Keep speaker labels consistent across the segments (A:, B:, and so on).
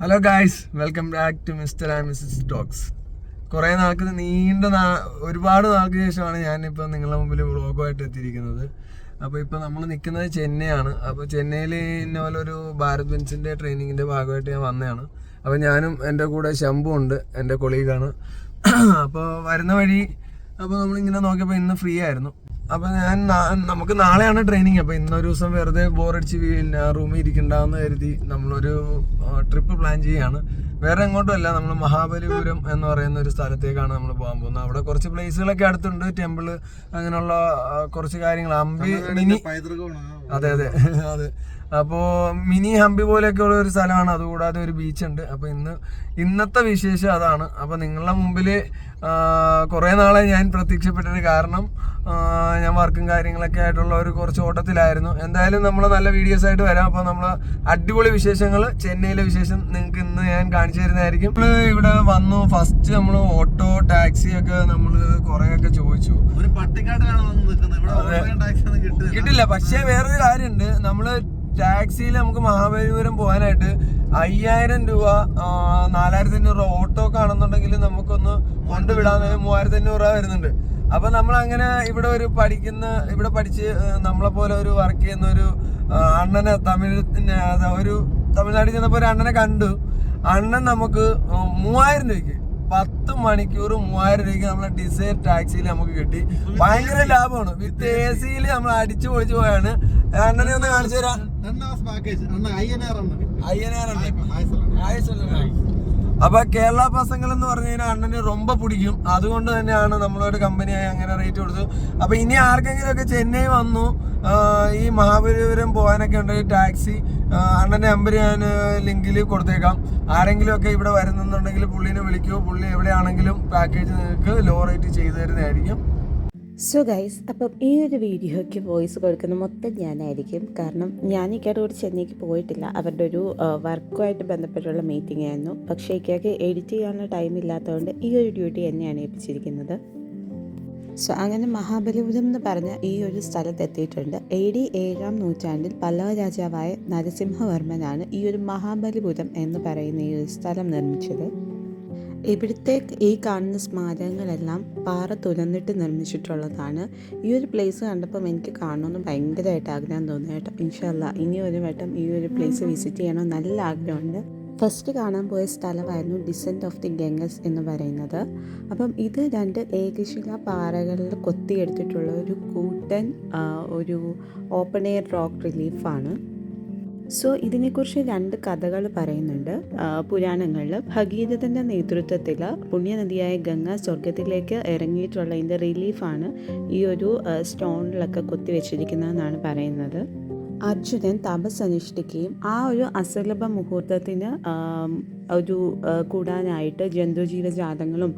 A: Hello guys welcome back to mister and missus dogs കുറേ നാൾക്ക് നീണ്ട നാ ഒരുപാട് നാൾക്ക് ശേഷമാണ് ഞാനിപ്പോൾ നിങ്ങളുടെ മുമ്പിൽ വ്ളോഗുമായിട്ട് എത്തിയിരിക്കുന്നത്. അപ്പോൾ ഇപ്പോൾ നമ്മൾ നിൽക്കുന്നത് ചെന്നൈയാണ്. അപ്പോൾ ചെന്നൈയിൽ ഇന്ന പോലെ ഒരു ഭാരത് ബെൻസിന്റെ ട്രെയിനിങ്ങിന്റെ ഭാഗമായിട്ട് ഞാൻ വന്നതാണ്. അപ്പോൾ ഞാനും എന്റെ കൂടെ ശംഭു ഉണ്ട് എന്റെ കൊളീഗാണ്. അപ്പോൾ വരുന്ന വഴി അപ്പോൾ നമ്മളിങ്ങനെ നോക്കിയപ്പോൾ ഇന്ന് ഫ്രീ ആയിരുന്നു. അപ്പോൾ ഞാൻ നമുക്ക് നാളെയാണ് ട്രെയിനിങ് അപ്പോൾ ഇന്നൊരു ദിവസം വെറുതെ ബോറടിച്ച് പിന്നെ റൂമിൽ ഇരിക്കണ്ടെന്ന് കരുതി നമ്മളൊരു ട്രിപ്പ് പ്ലാൻ ചെയ്യാണ്. വേറെ എങ്ങോട്ടുമല്ല നമ്മൾ മഹാബലിപുരം എന്ന് പറയുന്ന ഒരു സ്ഥലത്തേക്കാണ് നമ്മൾ പോകാൻ പോകുന്നത്. അവിടെ കുറച്ച് പ്ലേസുകളൊക്കെ അടുത്തുണ്ട്. ടെമ്പിൾ അങ്ങനെയുള്ള കുറച്ച് കാര്യങ്ങൾ. അമ്പി മിനി അതെ അതെ. അതെ. അപ്പോൾ മിനി ഹംപി പോലെയൊക്കെ ഉള്ള ഒരു സ്ഥലമാണ്. അതുകൂടാതെ ഒരു ബീച്ച് ഉണ്ട്. അപ്പോൾ ഇന്ന് ഇന്നത്തെ വിശേഷം അതാണ്. അപ്പോൾ നിങ്ങളുടെ മുമ്പിൽ കുറേ നാളെ ഞാൻ പ്രത്യക്ഷപ്പെട്ടത് കാരണം ഞാൻ വർക്കും കാര്യങ്ങളൊക്കെ ആയിട്ടുള്ള ഒരു കുറച്ച് ഓട്ടത്തിലായിരുന്നു. എന്തായാലും നമ്മൾ നല്ല വീഡിയോസ് ആയിട്ട് വരാം. അപ്പോൾ നമ്മൾ അടിപൊളി വിശേഷങ്ങൾ ചെന്നൈയിലെ വിശേഷം നിങ്ങൾക്ക് ഇന്ന് ഞാൻ കാണിച്ചു തരുന്നതായിരിക്കും. നമ്മൾ ഇവിടെ വന്നു. ഫസ്റ്റ് നമ്മൾ ഓട്ടോ ടാക്സി ഒക്കെ നമ്മൾ കുറേയൊക്കെ ചോദിച്ചു.
B: ഒരു പട്ടിക്കാട്ടിലാണ് കിട്ടില്ല.
A: പക്ഷേ വേറൊരു കാര്യമുണ്ട്. നമ്മൾ ടാക്സിയിൽ നമുക്ക് മഹാബലിപുരം പോകാനായിട്ട് അയ്യായിരം രൂപ നാലായിരത്തി അഞ്ഞൂറ് രൂപ ഓട്ടോ ആണെന്നുണ്ടെങ്കിൽ നമുക്കൊന്ന് കൊണ്ടുവിടാൻ മൂവായിരത്തി അഞ്ഞൂറ് രൂപ വരുന്നുണ്ട്. അപ്പൊ നമ്മൾ അങ്ങനെ ഇവിടെ ഒരു പഠിക്കുന്ന ഇവിടെ പഠിച്ച് നമ്മളെ പോലെ ഒരു വർക്ക് ചെയ്യുന്ന ഒരു അണ്ണനെ തമിഴ് ഒരു തമിഴ്നാട്ടിൽ ചെന്നപ്പോ ഒരു അണ്ണനെ കണ്ടു. അണ്ണൻ നമുക്ക് മൂവായിരം രൂപയ്ക്ക് പത്ത് മണിക്കൂർ മൂവായിരം രൂപയ്ക്ക് നമ്മളെ ഡിസൈർ ടാക്സിയിൽ നമുക്ക് കിട്ടി. ഭയങ്കര ലാഭമാണ്. വിത്ത് എ സിയിൽ നമ്മൾ അടിച്ചു പൊളിച്ചു പോയാണ്. അണ്ണനെ ഒന്ന് കാണിച്ചു തരാം
B: ടെൻ ഹവേഴ്സ് പാക്കേജ് അന്ന് ഐ എൻ ആർ
A: അപ്പൊ കേരള പസങ്ങൾ എന്ന് പറഞ്ഞു കഴിഞ്ഞാൽ അണ്ണന് ரொம்ப പിടിക്കും അതുകൊണ്ട് തന്നെയാണ് നമ്മളൊരു കമ്പനിയായി അങ്ങനെ റേറ്റ് കൊടുത്തു അപ്പൊ ഇനി ആർക്കെങ്കിലും ഒക്കെ ചെന്നൈ വന്നു ആ, ഈ മഹാബലിപുരം പോകാനൊക്കെ ഉണ്ടെങ്കിൽ ടാക്സി ആ, അണ്ണന്റെ നമ്പർ ഞാൻ ലിങ്കിൽ കൊടുത്തേക്കാം ആരെങ്കിലും ഒക്കെ ഇവിടെ വരുന്നുണ്ടെങ്കിൽ പുള്ളിനെ വിളിക്കുമോ പുള്ളി എവിടെയാണെങ്കിലും പാക്കേജ് നിങ്ങൾക്ക് ലോ റേറ്റ് ചെയ്തു തരുന്നതായിരിക്കും
C: സോ ഗൈസ് അപ്പം ഈ ഒരു വീഡിയോയ്ക്ക് വോയിസ് കൊടുക്കുന്ന മൊത്തം ഞാനായിരിക്കും. കാരണം ഞാൻ ഇക്കയുടെ കൂടി ചെന്നൈക്ക് പോയിട്ടില്ല. അവരുടെ ഒരു വർക്കുമായിട്ട് ബന്ധപ്പെട്ടുള്ള മീറ്റിംഗ് ആയിരുന്നു. പക്ഷേ ഇക്കയ്ക്ക് എഡിറ്റ് ചെയ്യാനുള്ള ടൈം ഇല്ലാത്തതുകൊണ്ട് ഈ ഒരു ഡ്യൂട്ടി എന്നെയാണ് ഏൽപ്പിച്ചിരിക്കുന്നത്. സോ അങ്ങനെ മഹാബലിപുരം എന്ന് പറഞ്ഞ ഈ ഒരു സ്ഥലത്ത് എത്തിയിട്ടുണ്ട്. എ ഡി ഏഴാം നൂറ്റാണ്ടിൽ പല്ലവ രാജാവായ നരസിംഹവർമ്മനാണ് ഈ ഒരു മഹാബലിപുരം എന്ന് പറയുന്ന ഈ ഒരു സ്ഥലം നിർമ്മിച്ചത്. ഇവിടുത്തെ ഈ കാണുന്ന സ്മാരകങ്ങളെല്ലാം പാറ തുലന്നിട്ട് നിർമ്മിച്ചിട്ടുള്ളതാണ്. ഈ ഒരു പ്ലേസ് കണ്ടപ്പം എനിക്ക് കാണണമെന്ന് ഭയങ്കരമായിട്ട് ആഗ്രഹം തോന്നി കേട്ടോ. ഇൻഷല്ല ഇനി ഒരു വട്ടം ഈ ഒരു പ്ലേസ് വിസിറ്റ് ചെയ്യണം നല്ല ആഗ്രഹമുണ്ട്. ഫസ്റ്റ് കാണാൻ പോയ സ്ഥലമായിരുന്നു ഡിസെന്റ് ഓഫ് ദി ഗംഗസ് എന്ന് പറയുന്നത്. അപ്പം ഇത് രണ്ട് ഏകശില പാറകളിൽ കൊത്തിയെടുത്തിട്ടുള്ള ഒരു കൂട്ടൻ ഒരു ഓപ്പൺ എയർ റോക്ക് റിലീഫാണ് സോ ഇതിനെക്കുറിച്ച് രണ്ട് കഥകൾ പറയുന്നുണ്ട്. പുരാണങ്ങളിൽ ഭഗീരഥന്റെ നേതൃത്വത്തിൽ പുണ്യനദിയായ ഗംഗ സ്വർഗത്തിലേക്ക് ഇറങ്ങിയിട്ടുള്ളതിന്റെ റിലീഫാണ് ഈ ഒരു സ്റ്റോണിലൊക്കെ കൊത്തിവെച്ചിരിക്കുന്നതെന്നാണ് പറയുന്നത്. അർജുനൻ തപസ് അനുഷ്ഠിക്കുകയും ആ ഒരു അസുലഭ മുഹൂർത്തത്തിന് ഒരു കൂടാനായിട്ട് ജന്തുജീവജാതങ്ങളും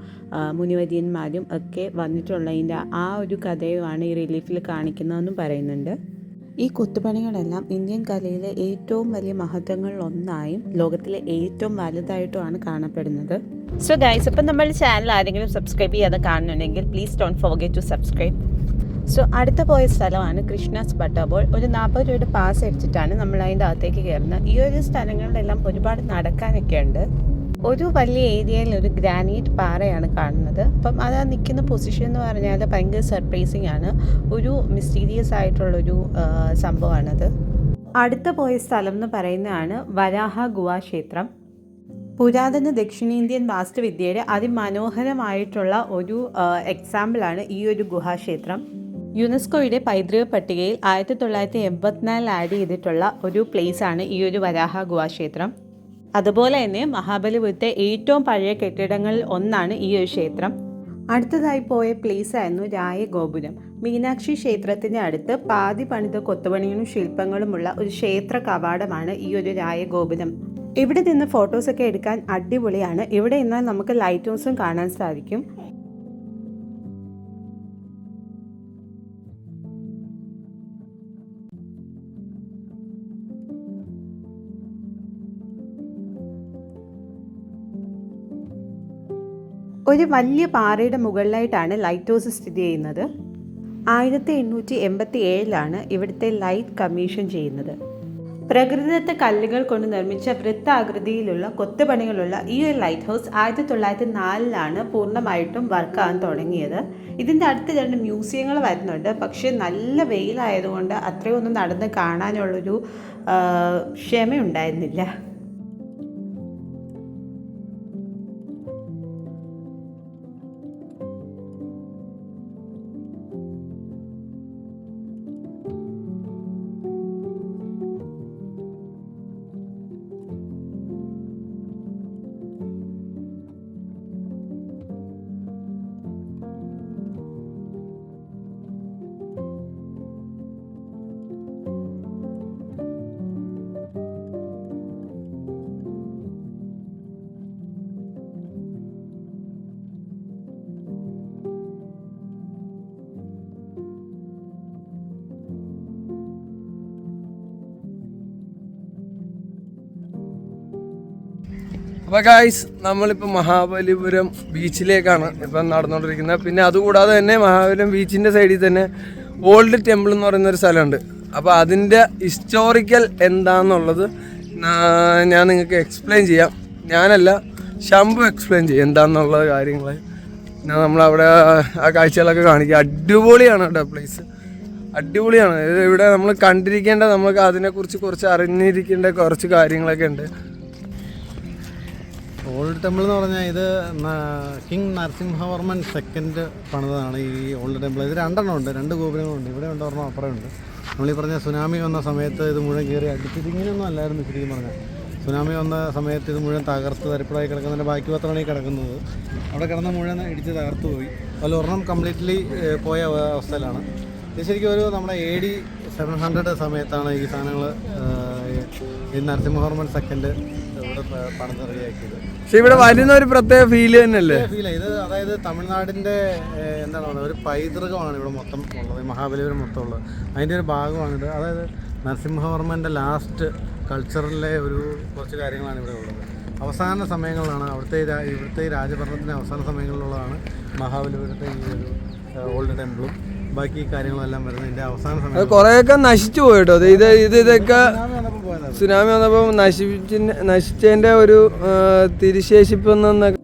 C: മുനിവര്യന്മാരും ഒക്കെ വന്നിട്ടുള്ളതിന്റെ ആ ഒരു കഥയുമാണ് ഈ റിലീഫിൽ കാണിക്കുന്നതെന്നും പറയുന്നുണ്ട്. ഈ കൊത്തുപണികളെല്ലാം ഇന്ത്യൻ കലയിലെ ഏറ്റവും വലിയ മഹത്വങ്ങളിൽ ഒന്നായും ലോകത്തിലെ ഏറ്റവും വലുതായിട്ടുമാണ് കാണപ്പെടുന്നത്. സോ ഗൈസ് ഇപ്പം നമ്മൾ ചാനൽ ആരെങ്കിലും സബ്സ്ക്രൈബ് ചെയ്യാതെ കാണുന്നുണ്ടെങ്കിൽ please don't forget to subscribe so അടുത്ത പോയ സ്ഥലമാണ് കൃഷ്ണാസ് ബട്ടർബോൾ ഒരു നാൽപ്പത് രൂപയുടെ പാസ് അടിച്ചിട്ടാണ് നമ്മൾ അതിന്റെ അകത്തേക്ക് കയറുന്നത്. ഈ ഒരു സ്ഥലങ്ങളിലെല്ലാം ഒരുപാട് നടക്കാനൊക്കെ ഉണ്ട്. ഒരു വലിയ ഏരിയയിൽ ഒരു ഗ്രാനൈറ്റ് പാറയാണ് കാണുന്നത്. അപ്പം അത് നിൽക്കുന്ന പൊസിഷൻ എന്ന് പറഞ്ഞാൽ ഭയങ്കര സർപ്രൈസിങ് ആണ്. ഒരു മിസ്റ്റീരിയസ് ആയിട്ടുള്ളൊരു സംഭവമാണത്. അടുത്ത പോയ സ്ഥലം എന്ന് പറയുന്നതാണ് വരാഹ ഗുഹാക്ഷേത്രം പുരാതന ദക്ഷിണേന്ത്യൻ വാസ്തുവിദ്യയുടെ അതിമനോഹരമായിട്ടുള്ള ഒരു എക്സാമ്പിളാണ് ഈ ഒരു ഗുഹാക്ഷേത്രം യുനെസ്കോയുടെ പൈതൃക പട്ടികയിൽ ആയിരത്തി തൊള്ളായിരത്തി എൺപത്തിനാലിൽ ആഡ് ചെയ്തിട്ടുള്ള ഒരു പ്ലേസാണ് ഈ ഒരു വരാഹ ഗുഹാക്ഷേത്രം അതുപോലെ തന്നെ മഹാബലിപുരത്തെ ഏറ്റവും പഴയ കെട്ടിടങ്ങളിൽ ഒന്നാണ് ഈ ഒരു ക്ഷേത്രം. അടുത്തതായി പോയ പ്ലേസ് ആയിരുന്നു രായഗോപുരം. മീനാക്ഷി ക്ഷേത്രത്തിന്റെ അടുത്ത് പാതി പണിത കൊത്തുപണിയും ശില്പങ്ങളുമുള്ള ഒരു ക്ഷേത്ര കവാടമാണ് ഈ ഒരു രായഗോപുരം. ഇവിടെ നിന്ന് ഫോട്ടോസൊക്കെ എടുക്കാൻ അടിപൊളിയാണ്. ഇവിടെ നിന്ന് നമുക്ക് ലൈറ്റ് ഹൗസും കാണാൻ സാധിക്കും. ഒരു വലിയ പാറയുടെ മുകളിലായിട്ടാണ് ലൈറ്റ് ഹൗസ് സ്ഥിതി ചെയ്യുന്നത്. ആയിരത്തി എണ്ണൂറ്റി എൺപത്തി ഏഴിലാണ് ഇവിടുത്തെ ലൈറ്റ് കമ്മീഷൻ ചെയ്യുന്നത്. പ്രകൃതിദത്ത കല്ലുകൾ കൊണ്ട് നിർമ്മിച്ച വൃത്താകൃതിയിലുള്ള കൊത്തുപണികളുള്ള ഈ ഒരു ലൈറ്റ് ഹൗസ് ആയിരത്തി തൊള്ളായിരത്തി നാലിലാണ് പൂർണമായിട്ടും വർക്കാകാൻ തുടങ്ങിയത്. ഇതിന്റെ അടുത്ത് രണ്ട് മ്യൂസിയങ്ങൾ വരുന്നുണ്ട്. പക്ഷേ നല്ല വെയിലായതുകൊണ്ട് അത്രയൊന്നും നടന്ന് കാണാനുള്ളൊരു ക്ഷമയുണ്ടായിരുന്നില്ല.
A: അപ്പൊ ഗായ്സ് നമ്മളിപ്പോ മഹാബലിപുരം ബീച്ചിലേക്കാണ് ഇപ്പം നടന്നുകൊണ്ടിരിക്കുന്നത് പിന്നെ അതുകൂടാതെ തന്നെ മഹാബലിപുരം ബീച്ചിന്റെ സൈഡിൽ തന്നെ ഓൾഡ് ടെമ്പിൾ എന്ന് പറയുന്ന ഒരു സ്ഥലമുണ്ട്. അപ്പോൾ അതിന്റെ ഹിസ്റ്റോറിക്കൽ എന്താണെന്നുള്ളത് ഞാൻ നിങ്ങൾക്ക് എക്സ്പ്ലെയിൻ ചെയ്യാം. ഞാനല്ല ശംഭു എക്സ്പ്ലെയിൻ ചെയ്യും എന്താണെന്നുള്ള കാര്യങ്ങൾ ഞാൻ നമ്മളവിടെ ആ കാഴ്ചകളൊക്കെ കാണിക്കുക അടിപൊളിയാണ് കേട്ടോ പ്ലേസ് അടിപൊളിയാണ്. ഇവിടെ നമ്മൾ കണ്ടിരിക്കേണ്ട നമുക്ക് അതിനെക്കുറിച്ച് കുറച്ച് അറിഞ്ഞിരിക്കേണ്ട കുറച്ച് കാര്യങ്ങളൊക്കെ ഉണ്ട്.
B: ഓൾഡ് ടെമ്പിൾ എന്ന് പറഞ്ഞാൽ ഇത് കിങ് നരസിംഹവർമ്മൻ സെക്കൻഡ് പണിതാണ് ഈ ഓൾഡ് ടെമ്പിൾ. ഇത് രണ്ടെണ്ണം ഉണ്ട് രണ്ട് ഗോപുരങ്ങളുണ്ട് ഇവിടെ ഉണ്ട് ഒരെണ്ണം അപ്പുറം ഉണ്ട്. പറഞ്ഞ സുനാമി വന്ന സമയത്ത് ഇത് മുഴുവൻ കയറി അടിച്ചിട്ട് ഇങ്ങനെയൊന്നും അല്ലായിരുന്നു ശരിക്കും പറഞ്ഞാൽ. സുനാമി വന്ന സമയത്ത് ഇത് മുഴുവൻ തകർത്ത് തരിപ്പടായി കിടക്കുന്നതിന്റെ ബാക്കി പത്രമാണ് ഈ കിടക്കുന്നത്. അവിടെ കിടന്ന മുഴുവൻ ഇടിച്ച് തകർത്ത് പോയി. അതിൽ ഒരെണ്ണം കംപ്ലീറ്റ്ലി പോയ അവസ്ഥയിലാണ്. ഇത് ശരിക്കും ഒരു നമ്മുടെ എ ഡി സെവൻ ഹൺഡ്രഡ് സമയത്താണ് ഈ സാധനങ്ങൾ ഈ നരസിംഹവർമ്മൻ സെക്കൻഡ് ഇവിടെ പ- പണിത് റെഡിയാക്കിയത്
A: പക്ഷെ ഇവിടെ വരുന്ന ഒരു പ്രത്യേക ഫീൽ തന്നെയല്ലേ?
B: ഫീൽ ഇത് അതായത് തമിഴ്നാടിന്റെ ഏഹ്, എന്താണ് പറയുക ഒരു പൈതൃകമാണ് ഇവിടെ മൊത്തം ഉള്ളത് ഈ മഹാബലിപുരം മൊത്തം ഉള്ളത് അതിന്റെ ഒരു ഭാഗമാണിത് അതായത് നരസിംഹവർമ്മന്റെ ലാസ്റ്റ് കൾച്ചറിലെ ഒരു കുറച്ച് കാര്യങ്ങളാണ് ഇവിടെ ഉള്ളത്. അവസാന സമയങ്ങളിലാണ് അവിടുത്തെ ഈ രാ- ഇവിടുത്തെ ഈ രാജഭരണത്തിന്റെ അവസാന സമയങ്ങളിലുള്ളതാണ് മഹാബലിപുരത്തെ ഈ ഒരു ഓൾഡ് ടെമ്പിളും. ബാക്കി കാര്യങ്ങളെല്ലാം വരുന്നതിന്റെ അവസാന
A: അത്
B: സമയം
A: കുറെയൊക്കെ നശിച്ചു പോയിട്ടോ. ഇത് ഇത് ഇത് ഇതൊക്കെ
B: സുനാമി വന്നപ്പോൾ
A: നശിപ്പിച്ച നശിച്ചതിന്റെ ഒരു തിരിശേഷിപ്പ് എന്നൊക്കെ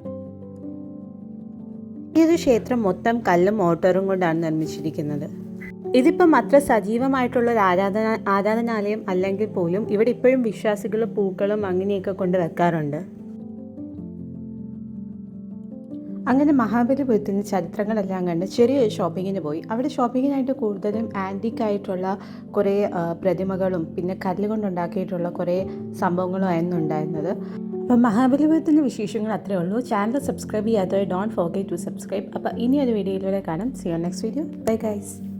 C: ഈ ഒരു ക്ഷേത്രം മൊത്തം കല്ലും മോട്ടോറും കൊണ്ടാണ് നിർമ്മിച്ചിരിക്കുന്നത്. ഇതിപ്പം അത്ര സജീവമായിട്ടുള്ള ഒരു ആരാധന ആരാധനാലയം അല്ലെങ്കിൽ പോലും ഇവിടെ ഇപ്പോഴും വിശ്വാസികൾ പൂക്കളും അങ്ങനെയൊക്കെ കൊണ്ട് വെക്കാറുണ്ട്. അങ്ങനെ മഹാബലിപുരത്തിന് ചരിത്രങ്ങളെല്ലാം കണ്ട് ചെറിയൊരു ഷോപ്പിങ്ങിന് പോയി. അവിടെ ഷോപ്പിങ്ങിനായിട്ട് കൂടുതലും ആന്റിക്കായിട്ടുള്ള കുറേ പ്രതിമകളും പിന്നെ കല്ല് കൊണ്ടുണ്ടാക്കിയിട്ടുള്ള കുറേ സംഭവങ്ങളും ആയിരുന്നു ഉണ്ടായിരുന്നത്. അപ്പം മഹാബലിപുരത്തിന്റെ വിശേഷങ്ങൾ അത്രേ ഉള്ളൂ. ചാനൽ സബ്സ്ക്രൈബ് ചെയ്യാത്തവരെ ഡോണ്ട് ഫോർഗെറ്റ് ടു സബ്സ്ക്രൈബ് അപ്പോൾ ഇനി ഒരു വീഡിയോയിലൂടെ കാണാം. See you next video bye guys